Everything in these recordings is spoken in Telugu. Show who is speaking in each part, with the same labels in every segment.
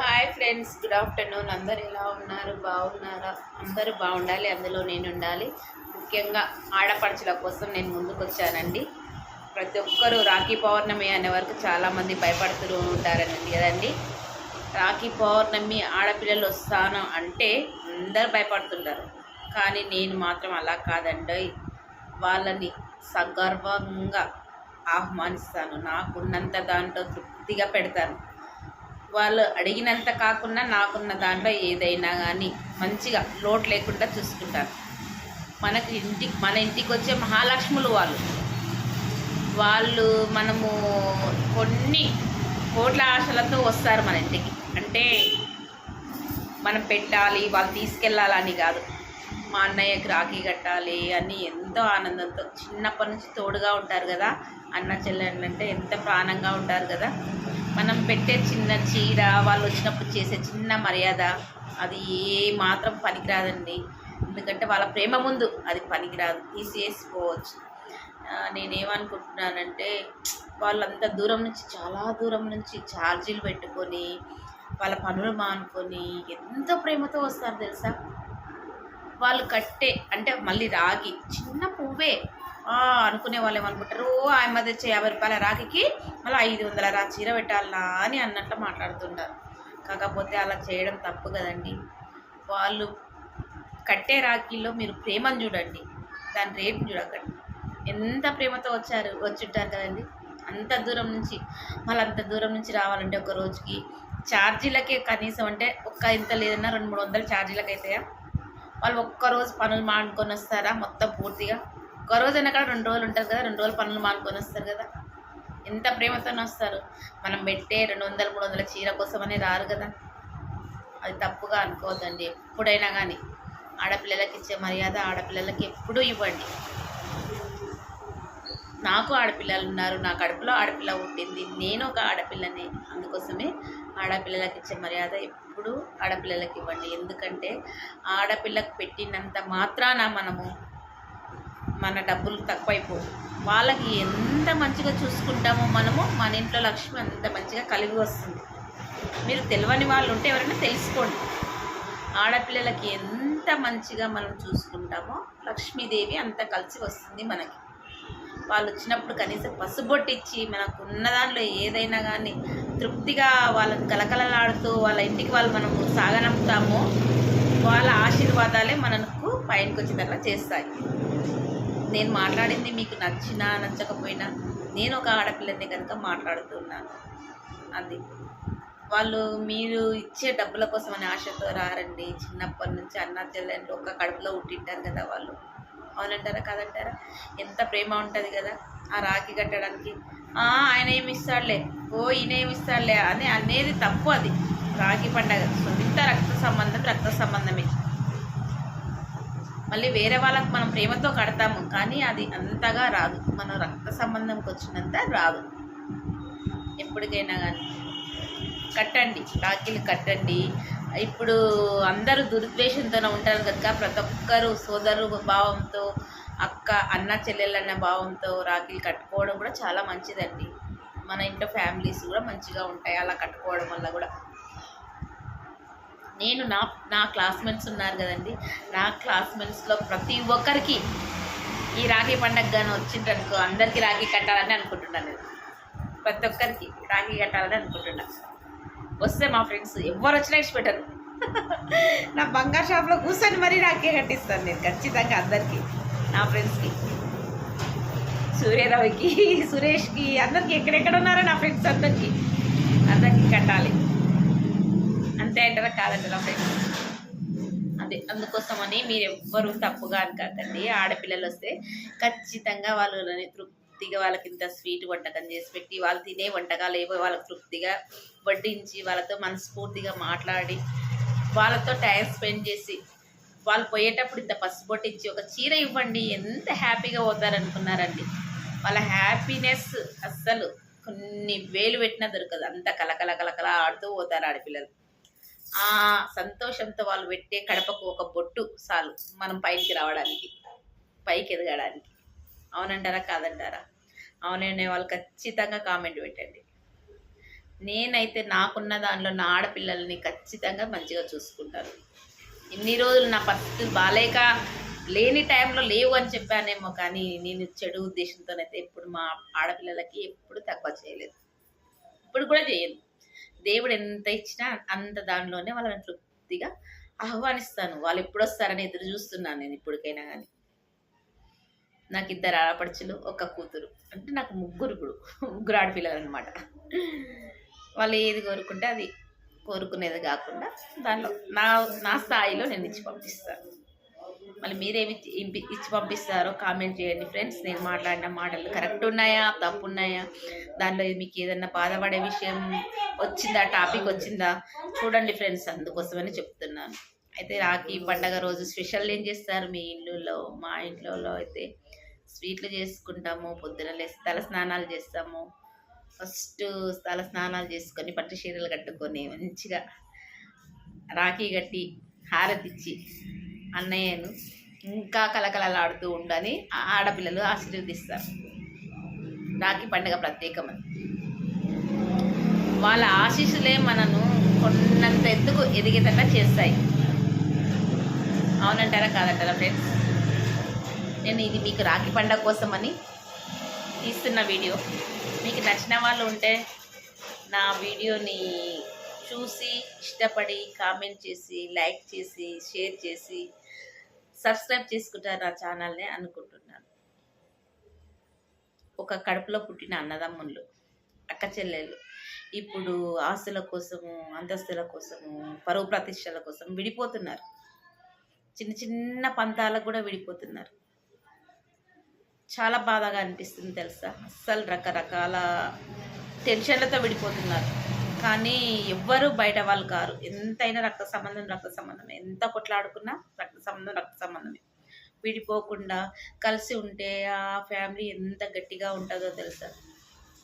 Speaker 1: Hi friends good afternoon. అందరు ఎలా ఉన్నారు? బాగున్నారా? అందరూ బాగుండాలి. అందులో నేను ఉండాలి. ముఖ్యంగా ఆడపడుచుల కోసం నేను ముందుకు వచ్చానండి ప్రతి ఒక్కరూ రాఖీ పౌర్ణమి అనే వరకు చాలామంది భయపడుతూ ఉంటారనండి కదండి. రాఖీ పౌర్ణమి ఆడపిల్లలు వస్తాను అంటే అందరు భయపడుతుంటారు. కానీ నేను మాత్రం అలా కాదండి. వాళ్ళని సగర్వంగా ఆహ్వానిస్తాను. నాకున్నంత దాంట్లో తృప్తిగా పెడతాను. వాళ్ళు అడిగినంత కాకుండా నాకున్న దాంట్లో ఏదైనా కానీ మంచిగా లోటు లేకుండా చూసుకుంటారు. మనకి ఇంటి మన ఇంటికి వచ్చే మహాలక్ష్ములు వాళ్ళు. వాళ్ళు మనము కొన్ని కోట్ల ఆశలతో వస్తారు మన ఇంటికి. అంటే మనం పెట్టాలి వాళ్ళు తీసుకెళ్ళాలని కాదు. మా అన్నయ్యకి రాఖీ కట్టాలి అని ఎంతో ఆనందంతో చిన్నప్పటి నుంచి తోడుగా ఉంటారు కదా. అన్న చెల్లెళ్ళంటే ఎంత ప్రాణంగా ఉంటారు కదా. మనం పెట్టే చిన్న చీర వాళ్ళు వచ్చినప్పుడు చేసే చిన్న మర్యాద అది ఏ మాత్రం పనికిరాదండి. ఎందుకంటే వాళ్ళ ప్రేమ ముందు అది పనికిరాదు. తీసేసుకోవచ్చు. నేనేమనుకుంటున్నానంటే వాళ్ళంత దూరం నుంచి చాలా దూరం నుంచి ఛార్జీలు పెట్టుకొని వాళ్ళ పనులు మానుకొని ఎంతో ప్రేమతో వస్తారు తెలుసా? వాళ్ళు కట్టే అంటే మళ్ళీ రాగి చిన్న పువ్వే. అనుకునే వాళ్ళు ఏమనుకుంటారు? ఓ ఆయన తెచ్చే యాభై రూపాయల రాగికి మళ్ళీ ఐదు వందల రా చీర పెట్టాలనా? అని అన్నట్లు మాట్లాడుతుంటారు. కాకపోతే అలా చేయడం తప్పు కదండి. వాళ్ళు కట్టే రాఖీలో మీరు ప్రేమను చూడండి. దాని రేపు చూడకండి. ఎంత ప్రేమతో వచ్చారు వచ్చుంటారు కదండి. అంత దూరం నుంచి మళ్ళీ అంత దూరం నుంచి రావాలంటే ఒక రోజుకి ఛార్జీలకే కనీసం అంటే ఒక్క ఇంత లేదన్నా రెండు మూడు వందల ఛార్జీలకు అవుతాయా వాళ్ళు ఒక్కరోజు పనులు మానుకొని వస్తారా మొత్తం పూర్తిగా? ఒక్క రోజు అక్కడ రెండు రోజులు ఉంటారు కదా రెండు రోజులు పనులు మానుకొని వస్తారు కదా. ఎంత ప్రేమతోనే వస్తారు. మనం పెట్టే రెండు వందల మూడు వందల చీర కోసమని రారు కదా. అది తప్పుగా అనుకోవద్దండి ఎప్పుడైనా కానీ ఆడపిల్లలకి ఇచ్చే మర్యాద ఆడపిల్లలకి ఎప్పుడూ ఇవ్వండి. నాకు ఆడపిల్లలు ఉన్నారు నా కడుపులో ఆడపిల్ల పుట్టింది నేను ఒక ఆడపిల్లని. అందుకోసమే ఆడపిల్లలకి ఇచ్చే మర్యాద ఎప్పుడూ ఆడపిల్లలకి ఇవ్వండి. ఎందుకంటే ఆడపిల్లకు పెట్టినంత మాత్రాన మనము మన డబ్బులు తక్కువైపోవు. వాళ్ళకి ఎంత మంచిగా చూసుకుంటామో మనము మన ఇంట్లో లక్ష్మి అంత మంచిగా కలిగి వస్తుంది. మీరు తెలియని వాళ్ళు ఉంటే ఎవరైనా తెలుసుకోండి. ఆడపిల్లలకి ఎంత మంచిగా మనం చూసుకుంటామో లక్ష్మీదేవి అంత కలిసి వస్తుంది మనకి. వాళ్ళు వచ్చినప్పుడు కనీసం పసుబొట్టిచ్చి మనకు ఉన్న దాంట్లో ఏదైనా కానీ తృప్తిగా వాళ్ళని కలకలలాడుతూ వాళ్ళ ఇంటికి వాళ్ళు మనము సాగనంపుతామో వాళ్ళ ఆశీర్వాదాలే మనకు పైనకి వచ్చేటట్లా చేస్తాయి. నేను మాట్లాడింది మీకు నచ్చినా నచ్చకపోయినా నేను ఒక ఆడపిల్లని కనుక మాట్లాడుతున్నాను అది. వాళ్ళు మీరు ఇచ్చే డబ్బుల కోసం అనే ఆశతో రారండి. చిన్నప్పటి నుంచి అన్న చెల్లెళ్ళు ఒక కడుపులో ఉట్టింటారు కదా వాళ్ళు. అవునంటారా కాదంటారా? ఎంత ప్రేమ ఉంటుంది కదా ఆ రాఖీ కట్టడానికి. ఆయన ఏమి ఇస్తాడులే? ఓ ఈయన ఏమి ఇస్తాడులే? అని అనేది తప్పు అది. రాఖీ పండగ సొంత రక్త సంబంధం రక్త సంబంధమే. మళ్ళీ వేరే వాళ్ళకి మనం ప్రేమతో కడతాము కానీ అది అంతగా రాదు. మన రక్త సంబంధంకి వచ్చినంత రాదు. ఎప్పటికైనా కానీ కట్టండి రాఖీలు కట్టండి. ఇప్పుడు అందరూ దురుద్వేషంతోనే ఉంటారు కనుక ప్రతి ఒక్కరు సోదరు భావంతో అక్క అన్న చెల్లెలన్న భావంతో రాఖీలు కట్టుకోవడం కూడా చాలా మంచిదండి. మన ఇంట్లో ఫ్యామిలీస్ కూడా మంచిగా ఉంటాయి అలా కట్టుకోవడం వల్ల కూడా. నేను నా నా క్లాస్మేట్స్ ఉన్నారు కదండి. నా క్లాస్మేట్స్లో ప్రతి ఒక్కరికి ఈ రాఖీ పండగ కానీ వచ్చిందనుకో అందరికీ రాఖీ కట్టాలని అనుకుంటున్నాను నేను. ప్రతి ఒక్కరికి రాఖీ కట్టాలని అనుకుంటున్నాను వస్తే మా ఫ్రెండ్స్ ఎవరు వచ్చినా పెట్టరు నా బంగారు షాప్లో కూర్చొని మరీ రాఖీ కట్టిస్తాను నేను ఖచ్చితంగా అందరికీ నా ఫ్రెండ్స్కి సూర్యరావుకి సురేష్కి అందరికి ఎక్కడెక్కడ ఉన్నారో నా ఫ్రెండ్స్ అందరికీ. అందరికి కట్టాలి. అంతే అంటారా? కాదంటారా? ఫ్రెండ్స్ అదే అందుకోసమని మీరు ఎవ్వరు తప్పుగా అనుకోకండి ఆడపిల్లలు వస్తే ఖచ్చితంగా వాళ్ళని తృప్తిగా వాళ్ళకి ఇంత స్వీట్ వంటకం చేసి పెట్టి వాళ్ళు తినే వంటకాలు ఏవో వాళ్ళకి తృప్తిగా వడ్డించి వాళ్ళతో మనస్ఫూర్తిగా మాట్లాడి వాళ్ళతో టైం స్పెండ్ చేసి వాళ్ళు పోయేటప్పుడు ఇంత పసుపొట్టు ఇచ్చి ఒక చీర ఇవ్వండి. ఎంత హ్యాపీగా పోతారనుకున్నారండి. వాళ్ళ హ్యాపీనెస్ అస్సలు కొన్ని వేలు పెట్టినా దొరకదు. అంత కలకల కలకల ఆడుతూ పోతారు ఆడపిల్లలు. ఆ సంతోషంతో వాళ్ళు పెట్టే కడపకు ఒక బొట్టు చాలు మనం పైకి రావడానికి పైకి ఎదగడానికి. అవునంటారా కాదంటారా? అవుననే వాళ్ళు ఖచ్చితంగా కామెంట్ పెట్టండి. నేనైతే నాకున్న దానిలో నా ఆడపిల్లల్ని ఖచ్చితంగా మంచిగా చూసుకుంటాను. ఇన్ని రోజులు నా పరిస్థితులు బాలేక లేని టైంలో లేవు అని చెప్పానేమో కానీ నేను చెడు ఉద్దేశంతోనైతే ఇప్పుడు మా ఆడపిల్లలకి ఎప్పుడు తక్కువ చేయలేదు. ఇప్పుడు కూడా చేయను. దేవుడు ఎంత ఇచ్చినా అంత దానిలోనే వాళ్ళని తృప్తిగా ఆహ్వానిస్తాను. వాళ్ళు ఎప్పుడు వస్తారని ఎదురు చూస్తున్నాను నేను ఇప్పటికైనా కానీ నాకు ఇద్దరు ఆడపడుచులు ఒక కూతురు. అంటే నాకు ముగ్గురు ఇప్పుడు ముగ్గురు ఆడపిల్లలు అనమాట వాళ్ళు ఏది కోరుకుంటే అది కోరుకునేది కాకుండా దానిలో నా నా స్థాయిలో నేను ఇచ్చి పంపిస్తాను. మళ్ళీ మీరేమి ఇచ్చి పంపిస్తారో కామెంట్ చేయండి ఫ్రెండ్స్. నేను మాట్లాడిన మాటలు కరెక్ట్ ఉన్నాయా? తప్పు ఉన్నాయా? దానిలో మీకు ఏదన్నా బాధపడే విషయం వచ్చిందా? టాపిక్ వచ్చిందా? చూడండి ఫ్రెండ్స్ అందుకోసమని చెప్తున్నాను. అయితే రాఖీ పండగ రోజు స్పెషల్ ఏం చేస్తారు? మీ ఇల్లులో మా ఇంట్లో అయితే స్వీట్లు చేసుకుంటాము పొద్దున లేసి తల స్నానాలు చేస్తాము. ఫస్ట్ తల స్నానాలు చేసుకొని పట్టు చీరలు కట్టుకొని మంచిగా రాఖీ కట్టి హారతిచ్చి అన్నయ్యను ఇంకా కలకలలాడుతూ ఉండని ఆడపిల్లలు ఆశీర్వదిస్తారు. రాఖీ పండుగ ప్రత్యేకమని. వాళ్ళ ఆశీస్సులే మనను కొన్నంత ఎత్తుకు ఎదిగేటట్లా చేస్తాయి. అవునంటారా కాదంటారా ఫ్రెండ్స్? నేను ఇది మీకు రాఖీ పండగ కోసమని తీస్తున్న వీడియో. మీకు నచ్చిన వాళ్ళు ఉంటే నా వీడియోని చూసి ఇష్టపడి కామెంట్ చేసి లైక్ చేసి షేర్ చేసి సబ్స్క్రైబ్ చేసుకుంటారు నా ఛానల్ని అనుకుంటున్నాను. ఒక కడుపులో పుట్టిన అన్నదమ్ముళ్ళు అక్క చెల్లెలు ఇప్పుడు ఆస్తుల కోసము అంతస్తుల కోసము పరువు ప్రతిష్టల కోసం విడిపోతున్నారు. చిన్న చిన్న పంతాలకు కూడా విడిపోతున్నారు. చాలా బాధగా అనిపిస్తుంది తెలుసా? అస్సలు రకరకాల టెన్షన్లతో విడిపోతున్నారు. కానీ ఎవ్వరు బయట వాళ్ళు కారు. ఎంతైనా రక్త సంబంధం రక్త సంబంధం. ఎంత కొట్లాడుకున్నా రక్త సంబంధం రక్త సంబంధమే. విడిపోకుండా కలిసి ఉంటే ఆ ఫ్యామిలీ ఎంత గట్టిగా ఉంటుందో తెలుసా?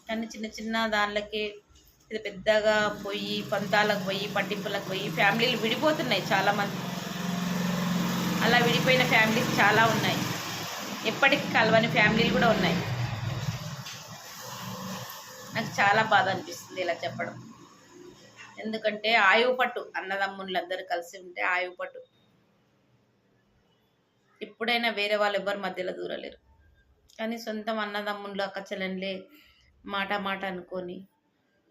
Speaker 1: కానీ చిన్న చిన్న దానిలకే ఇది పెద్దగా పోయి పంతాలకు పోయి పట్టింపులకు పోయి ఫ్యామిలీలు విడిపోతున్నాయి చాలామంది. అలా విడిపోయిన ఫ్యామిలీస్ చాలా ఉన్నాయి. ఎప్పటికీ కలవని ఫ్యామిలీలు కూడా ఉన్నాయి. నాకు చాలా బాధ అనిపిస్తుంది ఇలా చెప్పడం. ఎందుకంటే ఆయువు పట్టు అన్నదమ్ముళ్ళందరూ కలిసి ఉంటే ఆయువు పట్టు. ఎప్పుడైనా వేరే వాళ్ళు ఎవ్వరు మధ్యలో దూరలేరు. కానీ సొంతం అన్నదమ్ముళ్ళు అక్క చెల్లెళ్ళే మాట మాట అనుకొని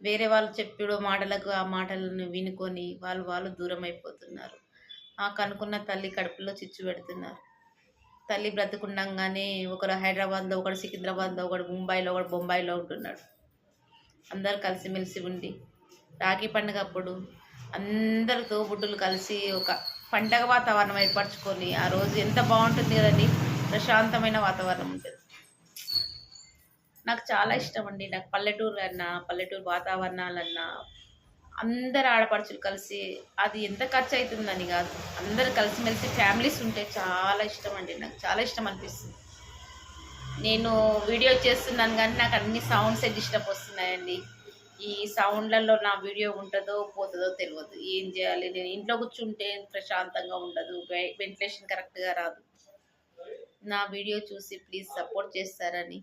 Speaker 1: వేరే వాళ్ళు చెప్పిడు మాటలకు ఆ మాటలను వినుకొని వాళ్ళు వాళ్ళు దూరం అయిపోతున్నారు ఆ కనుక్కున్న తల్లి కడుపులో చిచ్చు పెడుతున్నారు. తల్లి బ్రతుకుండగానే ఒకరు హైదరాబాద్లో ఒకడు సికింద్రాబాద్లో ఒకడు ముంబైలో ఒకడు బొంబాయిలో ఉంటున్నాడు. అందరు కలిసిమెలిసి ఉండి రాఖీ పండుగ అప్పుడు అందరు తోబుట్టులు కలిసి ఒక పండగ వాతావరణం ఏర్పరచుకొని ఆ రోజు ఎంత బాగుంటుంది కదండి? ప్రశాంతమైన వాతావరణం ఉంటుంది. నాకు చాలా ఇష్టం అండి నాకు పల్లెటూరు అన్నా పల్లెటూరు వాతావరణాలన్నా అందరు ఆడపడుచులు కలిసి అది ఎంత ఖర్చు అవుతుందని కాదు. అందరు కలిసిమెలిసి ఫ్యామిలీస్ ఉంటే చాలా ఇష్టం అండి నాకు చాలా ఇష్టం అనిపిస్తుంది నేను వీడియో చేస్తున్నాను కానీ నాకు అన్ని సౌండ్స్ డిస్టర్బ్ వస్తున్నాయండి. ఈ సౌండ్లలో నా వీడియో ఉంటుందో పోతుందో తెలియదు. ఏం చేయాలి? నేను ఇంట్లో కూర్చుంటే ప్రశాంతంగా ఉండదు. వెంటిలేషన్ కరెక్ట్గా రాదు. నా వీడియో చూసి ప్లీజ్ సపోర్ట్ చేస్తారని.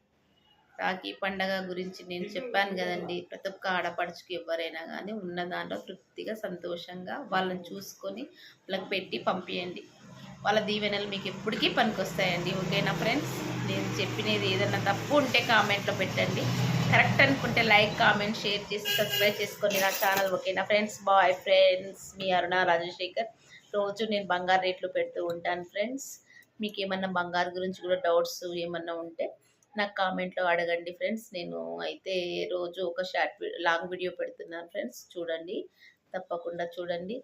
Speaker 1: రాఖీ పండగ గురించి నేను చెప్పాను కదండి. ప్రతి ఒక్క ఆడపడుచుకి ఎవరైనా కానీ ఉన్న దాంట్లో తృప్తిగా సంతోషంగా వాళ్ళని చూసుకొని వాళ్ళకి పెట్టి పంపించండి వాళ్ళ దీవెనలు మీకు ఎప్పటికీ పనికొస్తాయండి. ఓకేనా ఫ్రెండ్స్? నేను చెప్పినది ఏదైనా తప్పు ఉంటే కామెంట్లో పెట్టండి. కరెక్ట్ అనుకుంటే లైక్ కామెంట్ షేర్ చేసి సబ్స్క్రైబ్ చేసుకోండి నా ఛానల్ ఓకేనా ఫ్రెండ్స్ బాయ్ ఫ్రెండ్స్ మీ అరుణ రాజశేఖర్ రోజు నేను బంగారు రేట్లు పెడుతూ ఉంటాను ఫ్రెండ్స్. మీకు ఏమన్నా బంగారు గురించి కూడా డౌట్స్ ఏమన్నా ఉంటే నాకు కామెంట్లో అడగండి ఫ్రెండ్స్. నేను అయితే రోజు ఒక షార్ట్ లాంగ్ వీడియో పెడుతున్నాను ఫ్రెండ్స్. చూడండి తప్పకుండా చూడండి.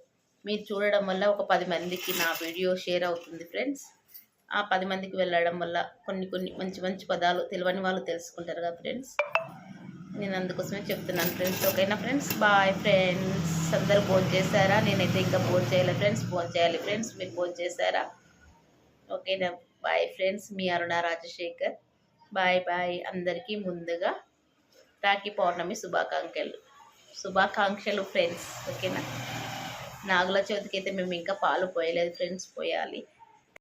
Speaker 1: మీరు చూడడం వల్ల ఒక పది మందికి నా వీడియో షేర్ అవుతుంది ఫ్రెండ్స్. ఆ పది మందికి వెళ్ళడం వల్ల కొన్ని కొన్ని మంచి మంచి పదాలు తెలియని వాళ్ళు తెలుసుకుంటారు కదా ఫ్రెండ్స్. నేను అందుకోసమే చెప్తున్నాను ఫ్రెండ్స్. ఓకేనా ఫ్రెండ్స్? Bye friends. అందరు ఫోన్ చేశారా? నేనైతే ఇంకా ఫోన్ చేయాలి ఫ్రెండ్స్. ఫోన్ చేయాలి ఫ్రెండ్స్. మీరు ఫోన్ చేశారా? ఓకేనా? Bye friends. మీ అరుణ రాజశేఖర్. Bye bye. అందరికీ ముందుగా రాఖీ పౌర్ణమి శుభాకాంక్షలు. శుభాకాంక్షలు ఫ్రెండ్స్. ఓకేనా? నాగుల చవితికి అయితే మేము ఇంకా పాలు పోయలేదు ఫ్రెండ్స్. పోయాలి.